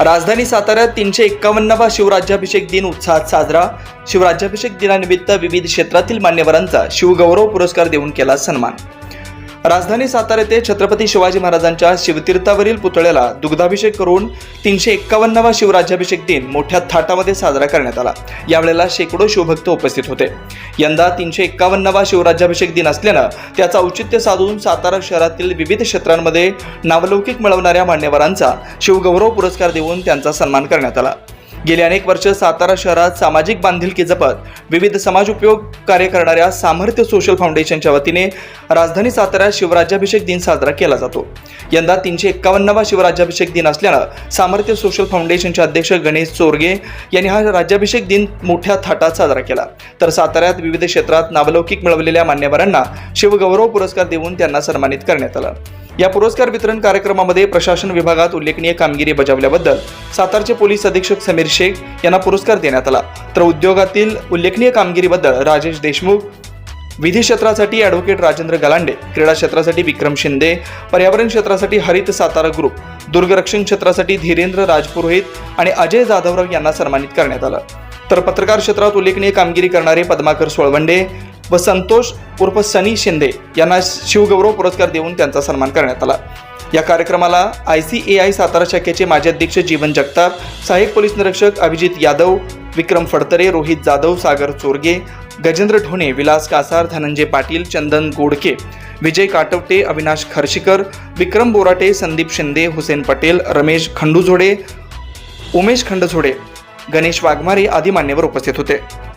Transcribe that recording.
राजधानी साताऱ्यात तीनशे एक्कावन्नावा शिवराज्याभिषेक दिन उत्साहात साजरा. शिवराज्याभिषेक दिनानिमित्त विविध क्षेत्रातील मान्यवरांचा शिवगौरव पुरस्कार देऊन केला सन्मान. राजधानी सातारा येथे छत्रपती शिवाजी महाराजांच्या शिवतीर्थावरील पुतळ्याला दुग्धाभिषेक करून तीनशे एक्कावन्नावा शिवराज्याभिषेक दिन मोठ्या थाटामध्ये साजरा करण्यात आला. यावेळेला शेकडो शिवभक्त उपस्थित होते. यंदा तीनशे एक्कावन्नावा शिवराज्याभिषेक दिन असल्यानं त्याचं औचित्य साधून सातारा शहरातील विविध क्षेत्रांमध्ये नावलौकिक मिळवणाऱ्या मान्यवरांचा शिवगौरव पुरस्कार देऊन त्यांचा सन्मान करण्यात आला. गेली अनेक वर्ष सातारा शहरात सामाजिक बांधिलकी जपत विविध समाज उपयोग कार्य करणाऱ्या सामर्थ्य सोशल फाउंडेशनच्या वतीने राजधानी साताऱ्यात शिवराज्याभिषेक दिन साजरा केला जातो. यंदा तीनशे एक्कावन्नवा शिवराज्याभिषेक दिन असल्यानं सामर्थ्य सोशल फाउंडेशनचे अध्यक्ष गणेश चोरगे यांनी हा राज्याभिषेक दिन मोठ्या थाटात साजरा केला. तर साताऱ्यात विविध क्षेत्रात नावलौकिक मिळवलेल्या मान्यवरांना शिवगौरव पुरस्कार देऊन त्यांना सन्मानित करण्यात आलं. या पुरस्कार वितरण कार्यक्रमामध्ये प्रशासन विभागात उल्लेखनीय कामगिरी बजावल्याबद्दल सातारचे पोलीस अधीक्षक समीर शेख यांना पुरस्कार देण्यात आला. तर उद्योगातील उल्लेखनीय कामगिरीबद्दल राजेश देशमुख विधी क्षेत्रासाठी ॲडव्होकेट राजेंद्र गलांडे क्रीडा क्षेत्रासाठी विक्रम शिंदे पर्यावरण क्षेत्रासाठी हरित सातारा ग्रुप दुर्गरक्षण क्षेत्रासाठी धीरेंद्र राजपुरोहित आणि अजय जाधवराव यांना सन्मानित करण्यात आलं. तर पत्रकार क्षेत्रात उल्लेखनीय कामगिरी करणारे पद्माकर सोळवंडे व संतोष उर्फ सनी शिंदे यांना शिवगौरव पुरस्कार देऊन त्यांचा सन्मान करण्यात आला. या कार्यक्रमाला I C A I Satara शाखेचे माजी अध्यक्ष जीवन जगताप सहाय्यक पोलीस निरीक्षक अभिजित यादव विक्रम फडतरे रोहित जाधव सागर चोरगे गजेंद्र ढोणे विलास कासार धनंजय पाटील चंदन गोडके विजय काटवटे अविनाश खर्शीकर विक्रम बोराटे संदीप शिंदे हुसेन पटेल रमेश खंडूझोडे उमेश खंडझोडे गणेश वाघमारे आदी मान्यवर उपस्थित होते.